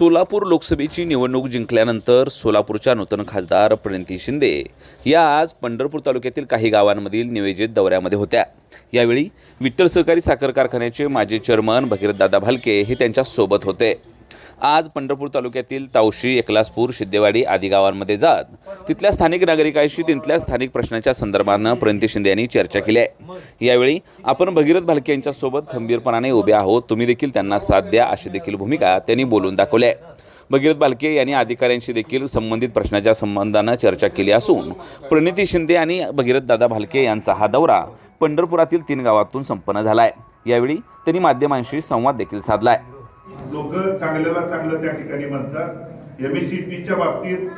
सोलापूर लोकसभेची निवडणूक जिंकल्यानंतर सोलापूरच्या नूतन खासदार प्रणिती शिंदे या आज पंढरपूर तालुक्यातील काही गावांमधील नियोजित दौऱ्यामध्ये होत्या. यावेळी विठ्ठल सहकारी साखर कारखान्याचे माजी चेअरमन भगीरथदादा भालके हे त्यांच्यासोबत होते. आज पंढरपूर तालुक्यातील तावशी एकलासपूर सिद्धेवाडी आदी गावांमध्ये जात. तिथल्या स्थानिक नागरिकांशी तिथल्या स्थानिक प्रश्नाच्या संदर्भानं प्रणिती शिंदे यांनी चर्चा केली आहे. यावेळी आपण भगीरथ भालके यांच्यासोबत खंबीरपणाने उभे आहोत. तुम्ही देखील त्यांना साथ द्या अशी देखील भूमिका त्यांनी बोलून दाखवली आहे. भगीरथ बालके यांनी अधिकाऱ्यांशी देखील संबंधित प्रश्नाच्या संबंधानं चर्चा केली असून प्रणिती शिंदे आणि भगीरथ दादा भालके यांचा हा दौरा पंढरपुरातील तीन गावातून संपन्न झाला आहे यावेळी त्यांनी माध्यमांशी संवाद देखील साधला आहे लोक चांगल्याला चांगलं त्या ठिकाणी म्हणतात. एमएससीपीच्या बाबतीत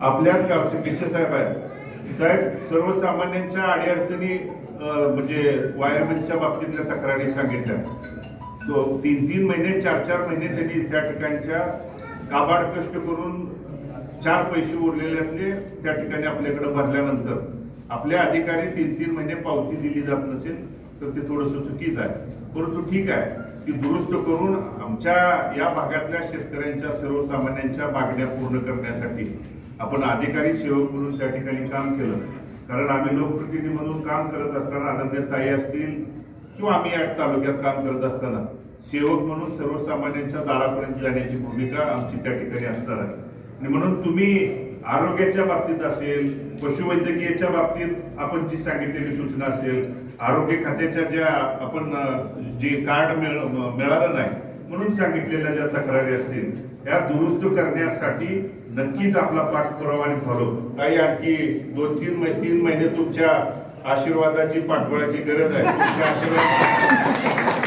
आपल्याच गावचे पिसे साहेब आहेत. साहेब सर्वसामान्यांच्या अडीअडचणी म्हणजे वायरमॅनच्या बाबतीतल्या तक्रारी सांगितल्या. तो तीन तीन महिने चार चार महिने त्यांनी त्या ठिकाणच्या काबाड कष्ट करून चार पैसे उरलेल्यातले त्या ठिकाणी आपल्याकडे भरल्यानंतर. आपले अधिकारी तीन तीन महिने पावती दिली जात नसेल तर ते थोडस चुकीचं आहे. परंतु ठीक आहे. ती दुरुस्त करून आमच्या या भागातल्या शेतकऱ्यांच्या सर्वसामान्यांच्या मागण्या पूर्ण करण्यासाठी आपण अधिकारी सेवक म्हणून त्या ठिकाणी काम केलं. कारण आम्ही लोकप्रतिनिधी म्हणून काम करत असताना आनंद ताई असतील किंवा आम्ही या तालुक्यात काम करत असताना सेवक म्हणून सर्वसामान्यांच्या दारापर्यंत जाण्याची भूमिका आमची त्या ठिकाणी असणार आहे. आणि म्हणून तुम्ही आरोग्याच्या बाबतीत असेल पशुवैद्यकीयच्या बाबतीत आपण जी सांगितलेली सूचना असेल आरोग्य खात्याच्या ज्या आपण जे कार्ड मिळ- मिळालं नाही म्हणून सांगितलेल्या ज्या तक्रारी असतील त्या दुरुस्त करण्यासाठी नक्कीच आपला पाठपुरावा आणि फॉलो काही आणखी दोन तीन मै- तीन महिने तुमच्या आशीर्वादाची पाठबळाची गरज आहे. तुमच्या आशीर्वाद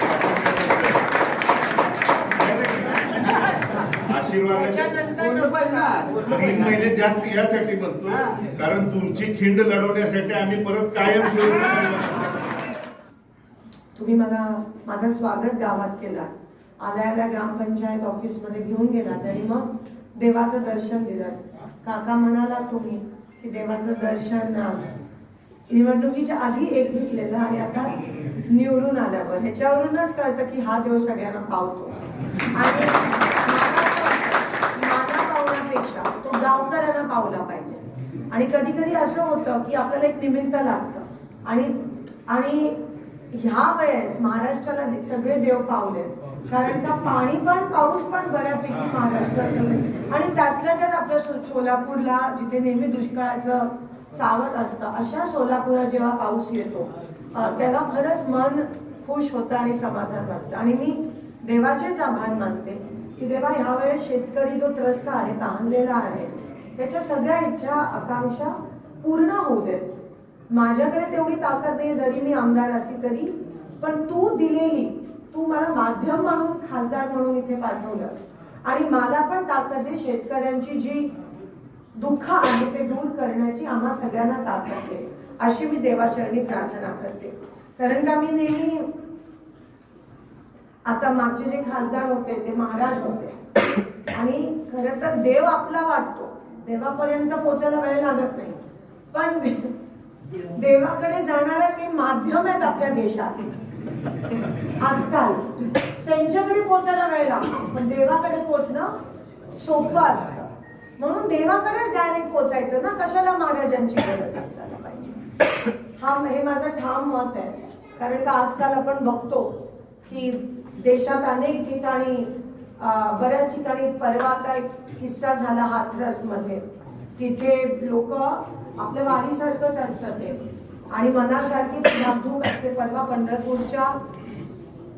तीन महिने जास्त यासाठी म्हणतो कारण तुमची खिंड लढवण्यासाठी आम्ही परत कायम तुम्ही मला माझं स्वागत गावात केला. आल्या आल्या ग्रामपंचायत ऑफिसमध्ये घेऊन गेला तरी मग देवाचं दर्शन दिलं. काका म्हणाला तुम्ही की देवाचं दर्शन निवडणुकीच्या आधी एक घेतलेलं आणि आता निवडून आल्यावर. ह्याच्यावरूनच कळतं की हा देव सगळ्यांना पावतो. आणि माना पावण्यापेक्षा तो गावकऱ्यांना पावला पाहिजे. आणि कधी कधी असं होतं की आपल्याला एक निमित्त लागतं. आणि आणि ह्या वेळेस महाराष्ट्राला सगळे देव पावले कारण का पाणी पण पाऊस पण बऱ्यापैकी महाराष्ट्रात आणि त्यातल्या त्यात आपल्या सोलापूरला जिथे नेहमी दुष्काळाचं सावट असतं अशा सोलापुरात जेव्हा पाऊस येतो तेव्हा खरंच मन खुश होतं आणि समाधान वाटतं. आणि मी देवाचेच आभार मानते की देवा ह्या वेळेस शेतकरी जो त्रस्त आहे ताणलेला आहे त्याच्या सगळ्या इच्छा आकांक्षा पूर्ण होऊ देत. माझ्याकडे तेवढी ताकद नाही जरी मी आमदार असली तरी. पण तू दिलेली तू मला माध्यम म्हणून खासदार म्हणून इथे पाठवलंस. आणि मला पण ताकद आहे शेतकऱ्यांची जी दुःख आहे ते दूर करण्याची आम्हा सगळ्यांना ताकद आहे. अशी मी देवाचरणी प्रार्थना करते. कारण का मी नेहमी आता मागचे जे खासदार होते ते महाराज होते. आणि खरं तर देव आपला वाटतो. देवापर्यंत पोचायला वेळ लागत नाही. पण देवाकडे जाणारा काही माध्यम आहेत आपल्या देशात. आजकाल. त्यांच्याकडे पोचायला वेळ लागतो. पण देवाकडे पोचणं सोपं असतं. म्हणून देवाकडे डायरेक्ट पोचायचं ना. कशाला महाराजांची गरज असायला पाहिजे? हा हे माझं ठाम मत आहे. कारण का आजकाल आपण बघतो की देशात अनेक ठिकाणी बऱ्याच ठिकाणी परवा काय एक किस्सा झाला हाथरसमध्ये तिथे लोक आपल्या वारीसारखंच असतं ते. आणि मनासारखी धाकधूक असते. परवा पंढरपूरच्या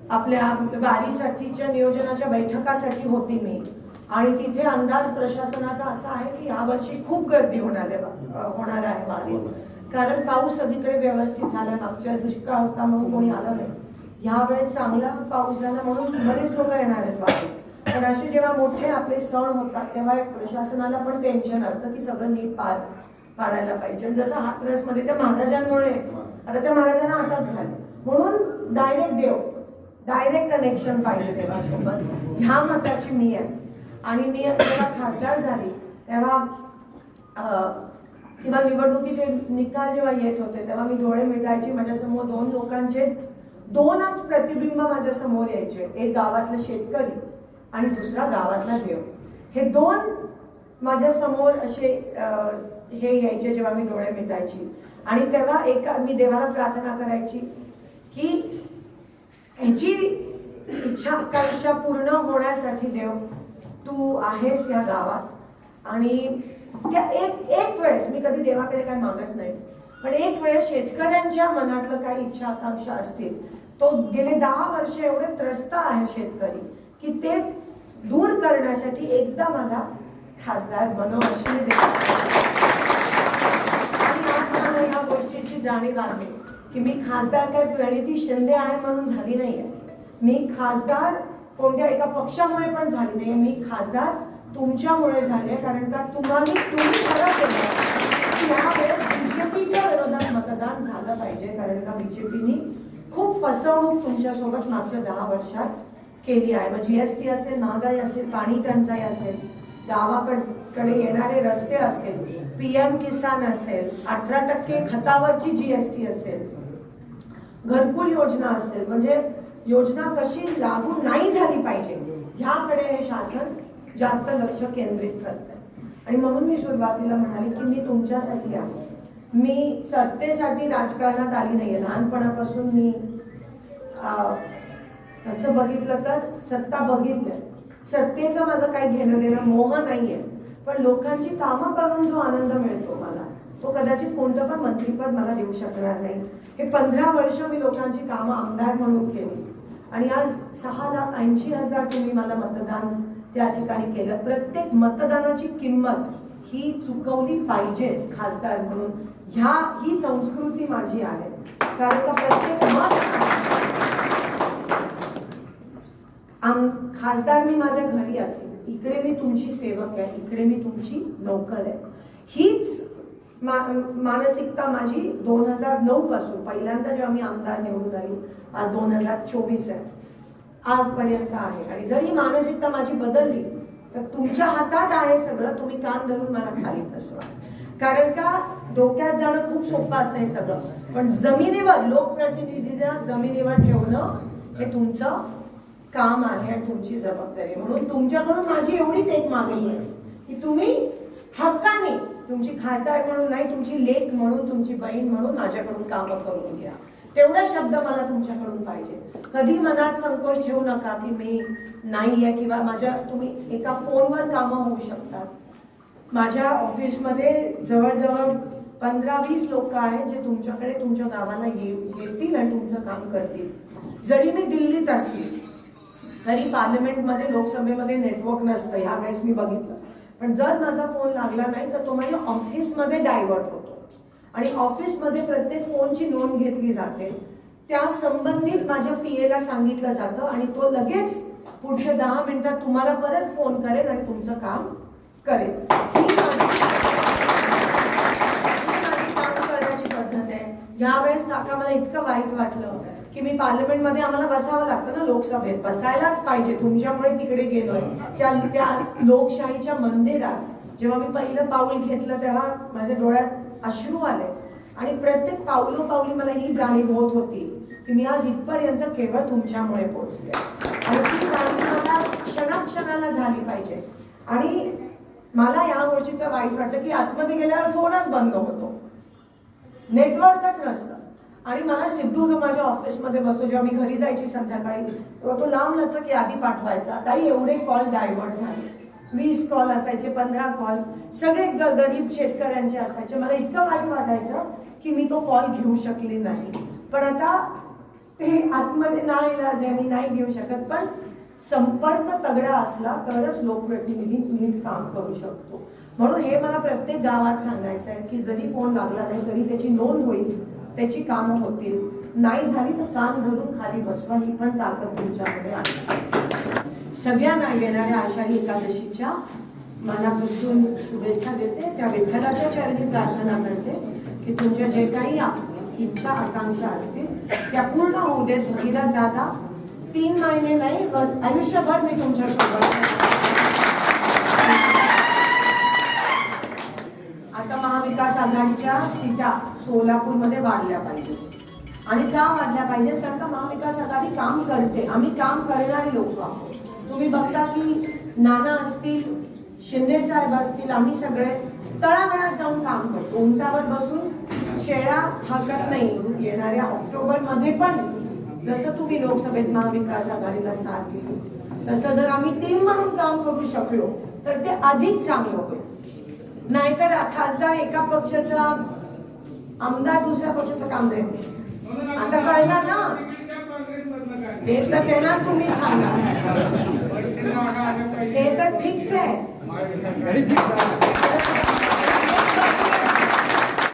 आपल्या वारीसाठीच्या नियोजनाच्या बैठकासाठी होती मी. आणि तिथे अंदाज प्रशासनाचा असा आहे की यावर्षी खूप गर्दी होणार आहे होणार आहे वारीत कारण पाऊस सगळीकडे व्यवस्थित झाला. मागच्या दुष्काळ होता म्हणून कोणी आलं नाही. ह्या वेळेस चांगला पाऊस झाला म्हणून बरेच लोक येणार आहेत वारीत. पण असे जेव्हा मोठे आपले सण होतात तेव्हा एक प्रशासनाला पण टेन्शन असतं की सगळं नीट पार पाडायला पाहिजे. आणि जसं हाथरसमध्ये त्या महाराजांमुळे आता त्या महाराजांना अटक झाली. म्हणून डायरेक्ट देव डायरेक्ट कनेक्शन पाहिजे देवासोबत ह्या मताची मी आहे आणि मी जेव्हा खासदार झाली तेव्हा किंवा निवडणुकीचे निकाल जेव्हा येत होते तेव्हा मी डोळे मिटायची. माझ्यासमोर दोन लोकांचे दोनच प्रतिबिंब माझ्यासमोर यायचे. एक गावातले शेतकरी आणि दुसरा गावातला देव. हे दोन माझ्यासमोर असे हे यायचे जेव्हा मी डोळे मिटायची. आणि तेव्हा एका मी देवाला प्रार्थना करायची की ह्याची इच्छा आकांक्षा पूर्ण होण्यासाठी देव तू आहेस या गावात. आणि त्या एक एक वेळेस मी कधी देवाकडे काय मागत नाही पण एक वेळेस शेतकऱ्यांच्या मनातलं काही इच्छा आकांक्षा असतील. तो गेले दहा वर्ष एवढे त्रस्त आहे शेतकरी की ते दूर करण्यासाठी एकदा मला खासदार बनव अशी आणि मला या गोष्टीची जाणीव आहे की मी खासदार काय प्रणिती शिंदे आहे म्हणून झाली नाहीये. मी खासदार कोणत्या एका पक्षामुळे पण झाली नाही मी खासदार तुमच्यामुळे झाले कारण का तुम्हाला तुम्ही खरं केलं यावेळेस बीजेपीच्या विरोधात मतदान झालं पाहिजे. कारण का बीजेपीनी खूप फसवणूक तुमच्यासोबत मागच्या दहा वर्षात केली आहे मग जीएसटी असेल महागाई असेल पाणी टंचाई असेल गावाकडे येणारे रस्ते असेल पीएम किसान असेल अठरा टक्के खतावरची जीएसटी असेल घरकुल योजना असेल म्हणजे योजना कशी लागू नाही झाली पाहिजे ह्याकडे हे शासन जास्त लक्ष केंद्रित करत आणि म्हणून मी सुरुवातीला म्हणाले की मी तुमच्यासाठी आहे. मी सत्तेसाठी राजकारणात आली नाहीये. लहानपणापासून मी अं, तसं बघितलं तर सत्ता बघितलं. सत्तेचं माझं काही घेणं देणं मोह नाहीये. पण लोकांची कामं करून जो आनंद मिळतो मला तो कदाचित कोणतं पण मंत्रीपद मला देऊ शकणार नाही. हे पंधरा वर्ष मी लोकांची कामं आमदार म्हणून केली. आणि आज सहा लाख ऐंशी हजार तुम्ही मला मतदान त्या ठिकाणी केलं. प्रत्येक मतदानाची किंमत ही चुकवली पाहिजे खासदार म्हणून. ह्या ही संस्कृती माझी आहे. कारण का प्रत्येक मत आम खासदार मी माझ्या घरी असेल. इकडे मी तुमची सेवक आहे इकडे मी तुमची नोकर आहे. हीच मा मानसिकता माझी दोन हजार नऊ पासून पहिल्यांदा जेव्हा मी आमदार निवडून आली आज दोन हजार चोवीस आहे. आजपर्यंत आहे. आणि जर ही मानसिकता माझी बदलली तर तुमच्या हातात आहे सगळं तुम्ही कान धरून मला खाली बसवा. कारण का डोक्यात जाणं खूप सोपं असतं हे सगळं. पण जमिनीवर लोकप्रतिनिधीला जमिनीवर ठेवणं हे तुमचं काम आहे आणि तुमची जबाबदारी आहे. म्हणून तुमच्याकडून माझी एवढीच एक मागणी आहे की तुम्ही हक्काने तुमची खासदार म्हणून नाही तुमची लेख म्हणून तुमची बहीण म्हणून माझ्याकडून कामं करून घ्या. तेवढा शब्द मला तुमच्याकडून पाहिजे. कधी मनात संकोच ठेवू नका की मी नाही आहे किंवा माझ्या तुम्ही एका फोनवर कामं होऊ शकतात माझ्या ऑफिसमध्ये जवळजवळ पंधरा वीस लोक आहेत जे तुमच्याकडे तुमच्या गावाला येतील आणि तुमचं काम करतील. जरी मी दिल्लीत असले तरी पार्लमेंटमध्ये लोकसभेमध्ये नेटवर्क नसतं. यावेळेस मी बघितलं. पण जर माझा फोन लागला नाही तर तो माझ्या ऑफिसमध्ये डायव्हर्ट होतो. आणि ऑफिसमध्ये प्रत्येक फोनची नोंद घेतली जाते. त्या संबंधित माझ्या पीएला सांगितलं जातं आणि तो लगेच पुढच्या दहा मिनिटात तुम्हाला परत फोन करेल आणि तुमचं काम करेल. ही माझी काम करण्याची पद्धत आहे. यावेळेस काका मला इतकं वाईट वाटलं. की मी पार्लमेंटमध्ये आम्हाला बसावं लागतं ना लोकसभेत. बसायलाच पाहिजे. तुमच्यामुळे तिकडे गेलोय. त्या त्या लोकशाहीच्या मंदिरात जेव्हा मी पहिलं पाऊल घेतलं तेव्हा माझ्या डोळ्यात अश्रू आले. आणि प्रत्येक पावलोपावली मला ही जाणीव होत होती की मी आज इथपर्यंत केवळ तुमच्यामुळे पोहोचले. आणि ती जाणीव मला क्षणाक्षणाला झाली पाहिजे. आणि मला या गोष्टीचं वाईट वाटलं की आतमध्ये गेल्यावर फोनच बंद होतो. नेटवर्कच नसतं. आणि मला सिद्धू जो माझ्या ऑफिसमध्ये बसतो जेव्हा मी घरी जायची संध्याकाळी तेव्हा तो लांब लचक यादी पाठवायचा. काही एवढे कॉल डायव्हर्ट झाले वीस कॉल असायचे पंधरा कॉल सगळे ग- गरीब शेतकऱ्यांचे असायचे. मला इतकं वाईट वाटायचं की मी तो कॉल घेऊ शकले नाही. पण आता ते आतमध्ये नाही इलाज आहे मी नाही घेऊ शकत पण संपर्क तगडा असला तरच लोकप्रतिनिधी नीट काम करू शकतो. म्हणून हे मला प्रत्येक गावात सांगायचं आहे की जरी फोन लागला नाही तरी त्याची नोंद होईल. त्याची कामं होतील. नाही झाली तर कान धरून खाली बसवा ही पण ताकद तुमच्याकडे आहे. सगळ्यांना येणाऱ्या आषाढी एकादशीच्या मनापासून शुभेच्छा देते. त्या विठ्ठलाच्या चरणी प्रार्थना करते की तुमच्या जे काही इच्छा आकांक्षा असतील त्या पूर्ण होऊ देत. भगीरथ दादा तीन महिने नाही पण आयुष्यभर मी तुमच्या आघाडीच्या सीटा सोलापूरमध्ये वाढल्या पाहिजेत आणि त्या वाढल्या पाहिजेत कारण का महाविकास आघाडी काम करते. आम्ही काम करणारे लोक आहोत. तुम्ही बघता की नाना असतील शिंदे साहेब असतील आम्ही सगळे तळागाळात जाऊन काम करतो. उंटावर बसून शेळ्या हाकत नाही. येणाऱ्या ऑक्टोबरमध्ये पण जसं तुम्ही लोकसभेत महाविकास आघाडीला साथ दिली तसं जर आम्ही टीम म्हणून काम करू शकलो तर ते अधिक चांगलं होईल. नाहीतर खासदार एका पक्षाचा आमदार दुसऱ्या पक्षाचं काम देईल. आता कळलं ना? ते तर त्यांना तुम्ही सांगा. ते तर फिक्स आहे.